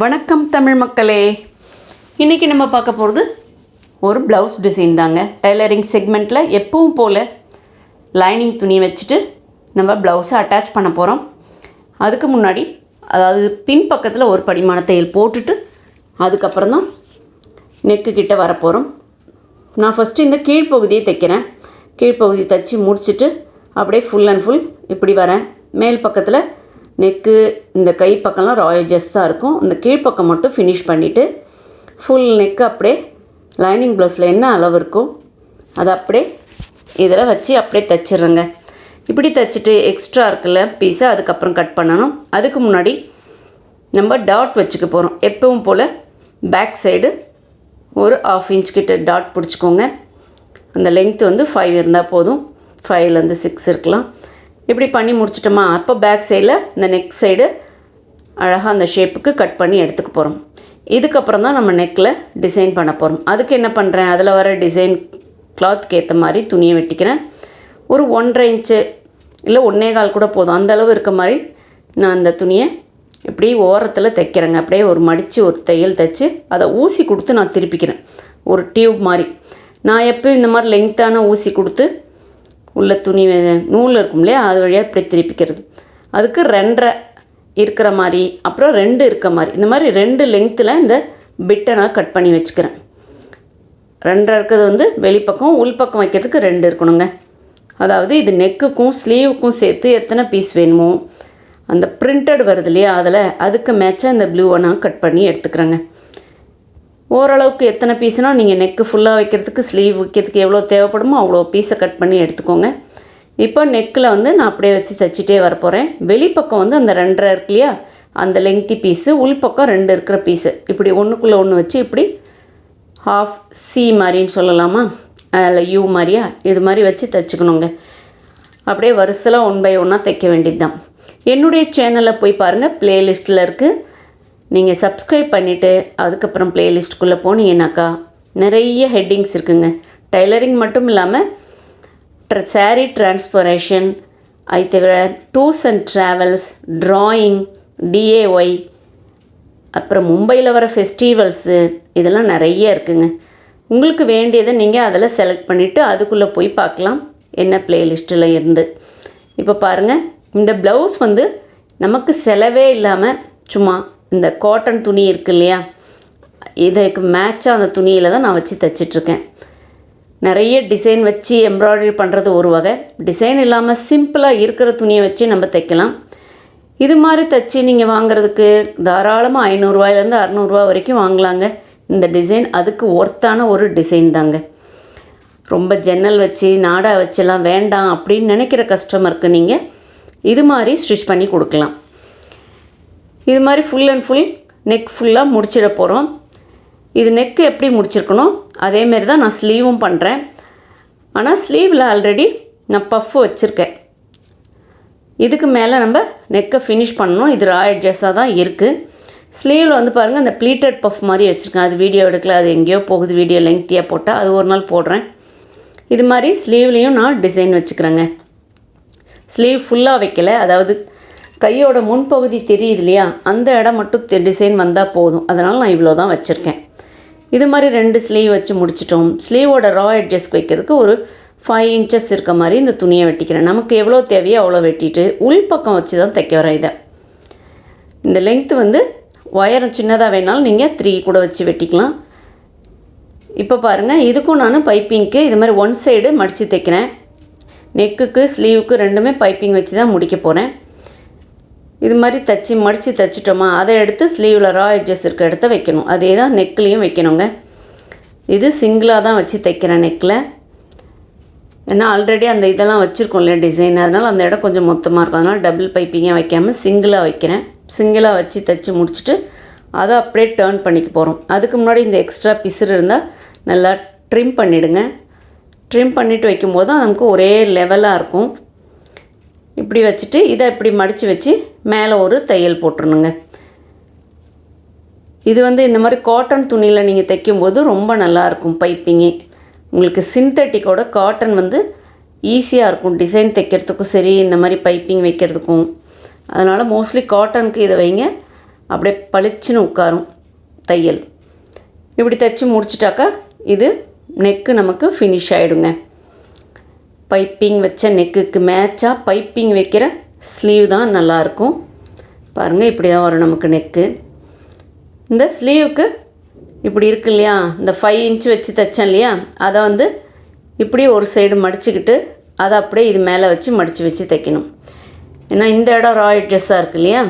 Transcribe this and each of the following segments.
வணக்கம் தமிழ் மக்களே. இன்றைக்கி நம்ம பார்க்க போகிறது ஒரு ப்ளவுஸ் டிசைன் தாங்க. டெய்லரிங் செக்மெண்ட்டில் எப்பவும் போல் லைனிங் துணி வச்சுட்டு நம்ம ப்ளவுஸை அட்டாச் பண்ண போகிறோம் அதுக்கு முன்னாடி அதாவது பின் பக்கத்தில் ஒரு படிமான தையல் போட்டுட்டு அதுக்கப்புறம் தான் நெக்கு கிட்ட வரப்போகிறோம் நான் ஃபஸ்ட்டு இந்த கீழ்ப்பகுதியை தைக்கிறேன். கீழ்ப்பகுதி தைச்சி முடிச்சுட்டு அப்படியே ஃபுல் அண்ட் ஃபுல் இப்படி வரேன். மேல் பக்கத்தில் நெக்கு இந்த கை பக்கம்லாம் ராயல் ஜெஸ் தான் இருக்கும். இந்த கீழ்ப்பக்கம் மட்டும் ஃபினிஷ் பண்ணிவிட்டு ஃபுல் நெக்கு அப்படியே லைனிங் ப்ளவுஸில் என்ன அளவு இருக்கோ அதை அப்படியே இதில் வச்சு அப்படியே தைச்சிடுறேங்க. இப்படி தைச்சிட்டு எக்ஸ்ட்ரா இருக்குல்ல பீஸை அதுக்கப்புறம் கட் பண்ணணும். அதுக்கு முன்னாடி நம்ம டாட் வச்சுக்க போகிறோம் எப்பவும் போல் பேக் சைடு ஒரு ஆஃப் இன்ச் கிட்ட டாட் பிடிச்சிக்கோங்க. அந்த லென்த் வந்து ஃபைவ் இருந்தால் போதும். ஃபைவ்லேருந்து சிக்ஸ் இருக்கலாம். இப்படி பண்ணி முடிச்சிட்டோமா? அப்போ பேக் சைடில் இந்த நெக் சைடு அழகாக அந்த ஷேப்புக்கு கட் பண்ணி எடுத்துக்க போகிறோம் இதுக்கப்புறம் தான் நம்ம நெக்கில் டிசைன் பண்ண போகிறோம் அதுக்கு என்ன பண்ணுறேன் அதில் வர டிசைன் கிளாத்துக்கு ஏற்ற மாதிரி துணியை வெட்டிக்கிறேன். ஒரு ஒன்றரை இன்ச்சு இல்லை ஒன்றே கால் கூட போதும். அந்த அளவு இருக்க மாதிரி நான் அந்த துணியை இப்படி ஓரத்தில் தைக்கிறேங்க. அப்படியே ஒரு மடித்து ஒரு தையல் தைச்சி அதை ஊசி கொடுத்து நான் திருப்பிக்கிறேன். ஒரு டியூப் மாதிரி. நான் எப்பயும் இந்த மாதிரி லெங்க்த்தான ஊசி கொடுத்து உள்ள துணி வே- நூல் இருக்கும் இல்லையா? அது வழியாக இப்படி திருப்பிக்கிறது. அதுக்கு ரெண்டரை இருக்கிற மாதிரி அப்புறம் ரெண்டு இருக்க மாதிரி. இந்த மாதிரி ரெண்டு லெங்க்த்தில் இந்த பிட்டை நான் கட் பண்ணி வச்சுக்கிறேன். ரெண்டரை இருக்கிறது வந்து வெளிப்பக்கம் உள்பக்கம் வைக்கிறதுக்கு ரெண்டு இருக்கணுங்க. அதாவது இது நெக்குக்கும் ஸ்லீவுக்கும் சேர்த்து எத்தனை பீஸ் வேணுமோ அந்த பிரிண்டட் வருது இல்லையா? அதில் அதுக்கு மேட்சாக இந்த ப்ளூவை நான் கட் பண்ணி எடுத்துக்கிறேங்க. ஓரளவுக்கு எத்தனை பீஸ்னால் நீங்கள் நெக்கு ஃபுல்லாக வைக்கிறதுக்கு ஸ்லீவ் வைக்கிறதுக்கு எவ்வளோ தேவைப்படுமோ அவ்வளோ பீஸை கட் பண்ணி எடுத்துக்கோங்க. இப்போ நெக்கில் வந்து நான் அப்படியே வச்சு தைச்சிட்டே வரப்போகிறேன் வெளிப்பக்கம் வந்து அந்த ரெண்டரை இருக்கு இல்லையா? அந்த லெங்க்தி பீஸு உள்பக்கம் ரெண்டு இருக்கிற பீஸு இப்படி ஒன்றுக்குள்ளே ஒன்று வச்சு இப்படி ஹாஃப் சி மாதிரின்னு சொல்லலாமா? அதில் யூ மாதிரியா? இது மாதிரி வச்சு தைச்சிக்கணுங்க. அப்படியே வரிசலாக ஒன் பை ஒன்னாக தைக்க வேண்டியது தான் என்னுடைய சேனலை போய் பாருங்கள் ப்ளேலிஸ்ட்டில் இருக்குது நீங்கள் சப்ஸ்கிரைப் பண்ணிவிட்டு அதுக்கப்புறம் ப்ளேலிஸ்ட்டுக்குள்ளே போனீங்கன்னாக்கா நிறைய ஹெட்டிங்ஸ் இருக்குங்க. டைலரிங் மட்டும் இல்லாமல் ட்ர சாரீ டிரான்ஸ்பரேஷன் அது தவிர டூர்ஸ் அண்ட் ட்ராவல்ஸ் ட்ராயிங் டிஏஒய் அப்புறம் மும்பையில் வர ஃபெஸ்டிவல்ஸு இதெல்லாம் நிறைய இருக்குங்க. உங்களுக்கு வேண்டியதை நீங்கள் அதில் செலக்ட் பண்ணிவிட்டு அதுக்குள்ளே போய் பார்க்கலாம் என்ன பிளேலிஸ்ட்டில் இருந்து. இப்போ பாருங்கள் இந்த ப்ளவுஸ் வந்து நமக்கு செலவே இல்லாமல் சும்மா இந்த காட்டன் துணி இருக்கு இல்லையா இதுக்கு மேட்சாக அந்த துணியில் தான் நான் வச்சு தைச்சிட்ருக்கேன். நிறைய டிசைன் வச்சு எம்ப்ராய்டரி பண்ணுறது ஒரு வகை. டிசைன் இல்லாமல் சிம்பிளாக இருக்கிற துணியை வச்சு நம்ம தைக்கலாம். இது மாதிரி தைச்சி நீங்கள் வாங்குறதுக்கு தாராளமாக ஐநூறுரூவாயிலேருந்து அறநூறுவா வரைக்கும் வாங்கலாங்க. இந்த டிசைன் அதுக்கு ஒர்த்தான ஒரு டிசைன் தாங்க. ரொம்ப ஜன்னல் வச்சு நாடா வச்செல்லாம் வேண்டாம் அப்படின்னு நினைக்கிற கஸ்டமருக்கு நீங்கள் இது மாதிரி ஸ்டிச் பண்ணி கொடுக்கலாம். இது மாதிரி ஃபுல் அண்ட் ஃபுல் நெக் ஃபுல்லாக முடிச்சிட போகிறோம் இது நெக்கு எப்படி முடிச்சிருக்கணும்? அதேமாரி தான் நான் ஸ்லீவும் பண்ணுறேன் ஆனால் ஸ்லீவில் ஆல்ரெடி நான் பஃப் வச்சுருக்கேன். இதுக்கு மேலே நம்ம நெக்கை ஃபினிஷ் பண்ணணும். இது ரா எட்ஜஸாக தான் இருக்குது ஸ்லீவில் வந்து பாருங்கள் அந்த ப்ளீட்டட் பஃப் மாதிரி வச்சுருக்கேன். அது வீடியோ எடுக்கல அது எங்கேயோ போகுது வீடியோ லெங்க்த்தியாக போட்டால் அது ஒரு நாள் போடுறேன். இது மாதிரி ஸ்லீவ்லேயும் நான் டிசைன் வச்சுக்கிறேங்க. ஸ்லீவ் ஃபுல்லாக வைக்கல அதாவது கையோட முன்பகுதி தெரியுது இல்லையா அந்த இடம் மட்டும் டிசைன் வந்தால் போதும். அதனால் நான் இவ்வளோ தான் வச்சுருக்கேன். இது மாதிரி ரெண்டு ஸ்லீவ் வச்சு முடிச்சிட்டோம். ஸ்லீவோட ரா அட்ஜஸ்ட் வைக்கிறதுக்கு ஒரு ஃபைவ் இன்ச்சஸ் இருக்க மாதிரி இந்த துணியை வெட்டிக்கிறேன். நமக்கு எவ்வளோ தேவையோ அவ்வளோ வெட்டிட்டு உள்பக்கம் வச்சு தான் தைக்க வரேன் இதை. இந்த லெங்க்த் வந்து ஒயரம் சின்னதாக வேணாலும் நீங்கள் த்ரீ கூட வச்சு வெட்டிக்கலாம். இப்போ பாருங்கள் இதுக்கும் நான் பைப்பிங்க்கு இது மாதிரி ஒன் சைடு மடித்து தைக்கிறேன். நெக்குக்கு ஸ்லீவுக்கு ரெண்டுமே பைப்பிங் வச்சு தான் முடிக்க போகிறேன் இது மாதிரி தச்சு மடித்து தைச்சிட்டோமா அதை எடுத்து ஸ்லீவில் ரா எட்ஜஸ் இருக்க இடத்த வைக்கணும். அதே தான் நெக்லேயும் வைக்கணுங்க. இது சிங்கிளாக தான் வச்சு தைக்கிறேன் நெக்கில் ஏன்னா ஆல்ரெடி அந்த இதெல்லாம் வச்சுருக்கோம் இல்லையா டிசைன் அதனால் அந்த இடம் கொஞ்சம் மொத்தமாக இருக்கும். அதனால் டபுள் பைப்பிங்காக வைக்காமல் சிங்கிளாக வைக்கிறேன். சிங்கிளாக வச்சு தைச்சி முடிச்சுட்டு அதை அப்படியே டேர்ன் பண்ணிக்க போகிறோம் அதுக்கு முன்னாடி இந்த எக்ஸ்ட்ரா பிசுறு இருந்தால் நல்லா ட்ரிம் பண்ணிவிடுங்க ட்ரிம் பண்ணிவிட்டு வைக்கும்போது நமக்கு ஒரே லெவலாக இருக்கும். இப்படி வச்சுட்டு இதை இப்படி மடித்து வச்சு மேலே ஒரு தையல் போட்டுருணுங்க. இது வந்து இந்த மாதிரி காட்டன் துணியில் நீங்கள் தைக்கும்போது ரொம்ப நல்லாயிருக்கும் பைப்பிங்கு உங்களுக்கு சிந்தட்டிக்கோட காட்டன் வந்து ஈஸியாக இருக்கும். டிசைன் தைக்கிறதுக்கும் சரி இந்த மாதிரி பைப்பிங் வைக்கிறதுக்கும். அதனால் மோஸ்ட்லி காட்டனுக்கு இதை வைங்க. அப்படியே பளிச்சுன்னு உட்காரும் தையல். இப்படி தைச்சி முடிச்சிட்டாக்கா இது நெக்கு நமக்கு ஃபினிஷ் ஆகிடுங்க பைப்பிங் வச்ச நெக்குக்கு மேட்சாக பைப்பிங் வைக்கிற ஸ்லீவ் தான் நல்லாயிருக்கும். பாருங்கள் இப்படி தான் வரும் நமக்கு நெக்கு இந்த ஸ்லீவுக்கு இப்படி இருக்கு இல்லையா? இந்த ஃபைவ் இன்ச் வச்சு தைச்சேன் இல்லையா? அதை வந்து இப்படி ஒரு சைடு மடிச்சுக்கிட்டு அதை அப்படியே இது மேலே வச்சு மடித்து வச்சு தைக்கணும். ஏன்னா இந்த இடம் ராய் ட்ரெஸ்ஸாக இருக்கு இல்லையா?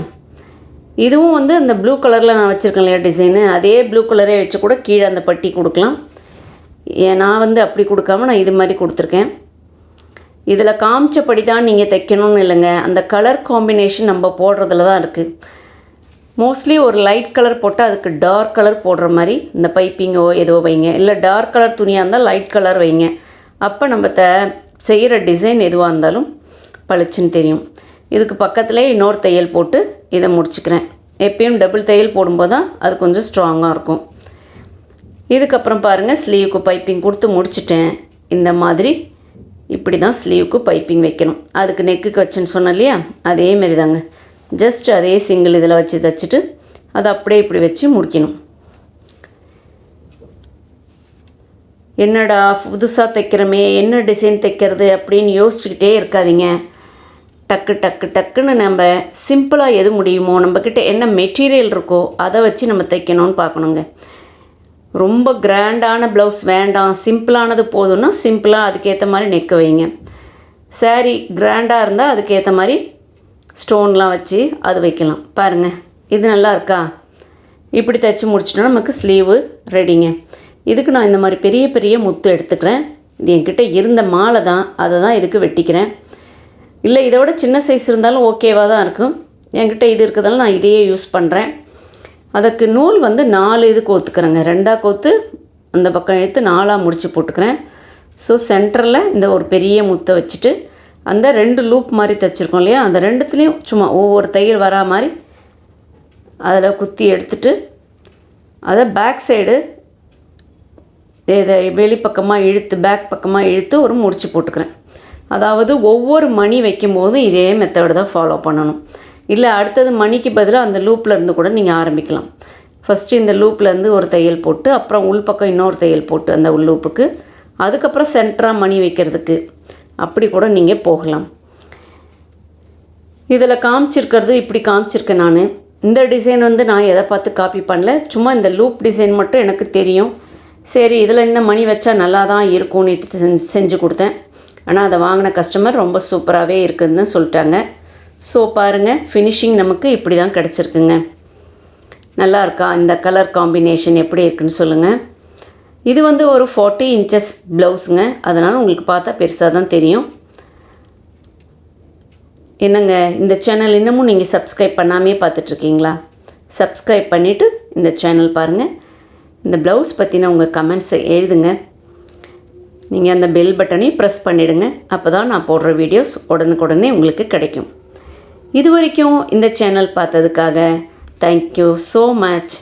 இதுவும் வந்து அந்த ப்ளூ கலரில் நான் வச்சுருக்கேன் இல்லையா டிசைனு அதே ப்ளூ கலரே வச்சு கூட கீழே அந்த பட்டி கொடுக்கலாம். ஏன் நான் வந்து அப்படி கொடுக்காம நான் இது மாதிரி கொடுத்துருக்கேன். இதில் காமிச்சபடி தான் நீங்கள் தைக்கணும்னு இல்லைங்க. அந்த கலர் காம்பினேஷன் நம்ம போடுறதுல தான் இருக்குது மோஸ்ட்லி ஒரு லைட் கலர் போட்டால் அதுக்கு டார்க் கலர் போடுற மாதிரி இந்த பைப்பிங்கோ ஏதோ வைங்க. இல்லை டார்க் கலர் துணியாக இருந்தால் லைட் கலர் வைங்க. அப்போ நம்ம த செய்கிற டிசைன் எதுவாக இருந்தாலும் பளிச்சுன்னு தெரியும். இதுக்கு பக்கத்துலேயே இன்னொரு தையல் போட்டு இதை முடிச்சுக்கிறேன். எப்பயும் டபுள் தையல் போடும்போது தான் அது கொஞ்சம் ஸ்ட்ராங்காக இருக்கும். இதுக்கப்புறம் பாருங்கள் ஸ்லீவுக்கு பைப்பிங் கொடுத்து முடிச்சிட்டேன். இந்த மாதிரி இப்படி தான் ஸ்லீவுக்கு பைப்பிங் வைக்கணும். அதுக்கு நெக்குக்கு வச்சேன்னு சொன்னேன் இல்லையா? அதே தாங்க ஜஸ்ட் அதே சிங்கிள் இதில் வச்சு தைச்சிட்டு அதை அப்படியே இப்படி வச்சு முடிக்கணும். என்னடா புதுசாக தைக்கிறோமே என்ன டிசைன் தைக்கிறது அப்படின்னு யோசிச்சுக்கிட்டே இருக்காதீங்க. டக்கு டக்கு டக்குன்னு நம்ம சிம்பிளாக எது முடியுமோ நம்மக்கிட்ட என்ன மெட்டீரியல் இருக்கோ அதை வச்சு நம்ம தைக்கணும்னு பார்க்கணுங்க. ரொம்ப கிராண்டான ப்ளவுஸ் வேண்டாம் சிம்பிளானது போதும்னா சிம்பிளாக அதுக்கேற்ற மாதிரி நெக்க வைங்க. சேரீ கிராண்டாக இருந்தால் அதுக்கேற்ற மாதிரி ஸ்டோன்லாம் வச்சு அது வைக்கலாம். பாருங்கள் இது நல்லா இருக்கா? இப்படி தைச்சி முடிச்சிட்டோன்னா நமக்கு ஸ்லீவு ரெடிங்க இதுக்கு நான் இந்த மாதிரி பெரிய பெரிய முத்து எடுத்துக்கிறேன். இது என்கிட்ட இருந்த மாலை தான் அதை தான் இதுக்கு வெட்டிக்கிறேன். இல்லை இதை விட சின்ன சைஸ் இருந்தாலும் ஓகேவாக தான் இருக்கும். என்கிட்ட இது இருக்கிறதால நான் இதையே யூஸ் பண்ணுறேன் அதுக்கு நூல் வந்து நாலு இது கோத்துக்கிறேங்க. ரெண்டாக கோத்து அந்த பக்கம் இழுத்து நாலாக முடித்து போட்டுக்கிறேன். ஸோ சென்டரில் இந்த ஒரு பெரிய முத்தை வச்சுட்டு அந்த ரெண்டு லூப் மாதிரி தைச்சிருக்கோம் இல்லையா? அந்த ரெண்டுத்துலேயும் சும்மா ஒவ்வொரு தையல் வரா மாதிரி அதில் குத்தி எடுத்துட்டு அதை பேக் சைடு இதை வெளிப்பக்கமாக இழுத்து பேக் பக்கமாக இழுத்து ஒரு முடிச்சு போட்டுக்கிறேன். அதாவது ஒவ்வொரு மணி வைக்கும்போதும் இதே மெத்தடு தான் ஃபாலோ பண்ணணும். இல்லை அடுத்தது மணிக்கு பதிலாக அந்த லூப்பில் இருந்து கூட நீங்கள் ஆரம்பிக்கலாம். ஃபஸ்ட்டு இந்த லூப்லேருந்து ஒரு தையல் போட்டு அப்புறம் உள்பக்கம் இன்னொரு தையல் போட்டு அந்த உள் லூப்புக்கு அதுக்கப்புறம் சென்டராக மணி வைக்கிறதுக்கு. அப்படி கூட நீங்கள் போகலாம். இதில் காமிச்சிருக்கிறது இப்படி காமிச்சிருக்கேன் நான். இந்த டிசைன் வந்து நான் எதை பார்த்து காப்பி பண்ணல. சும்மா இந்த லூப் டிசைன் மட்டும் எனக்கு தெரியும். சரி இதில் இந்த மணி வச்சா நல்லா தான் இருக்கும்னு செஞ்சு செஞ்சு கொடுத்தேன். ஆனால் அதை வாங்கின கஸ்டமர் ரொம்ப சூப்பராகவே இருக்குதுன்னு சொல்லிட்டாங்க. ஸோ பாருங்கள் ஃபினிஷிங் நமக்கு இப்படி தான் கிடச்சிருக்குங்க. நல்லா இருக்கா? இந்த கலர் காம்பினேஷன் எப்படி இருக்குன்னு சொல்லுங்கள் இது வந்து ஒரு ஃபார்ட்டி இன்ச்சஸ் ப்ளவுஸுங்க அதனால் உங்களுக்கு பார்த்தா பெருசாக தான் தெரியும். என்னங்க இந்த சேனல் இன்னமும் நீங்கள் சப்ஸ்கிரைப் பண்ணாமே பார்த்துட்ருக்கீங்களா? சப்ஸ்கிரைப் பண்ணிவிட்டு இந்த சேனல் பாருங்கள் இந்த ப்ளவுஸ் பற்றின உங்கள் கமெண்ட்ஸை எழுதுங்க. நீங்கள் அந்த பெல் பட்டனையும் ப்ரெஸ் பண்ணிவிடுங்க அப்போ தான் நான் போடுற வீடியோஸ் உடனுக்குடனே உங்களுக்கு கிடைக்கும். இது வரைக்கும் இந்த சேனல் பார்த்ததுக்காக தேங்க்யூ ஸோ மச்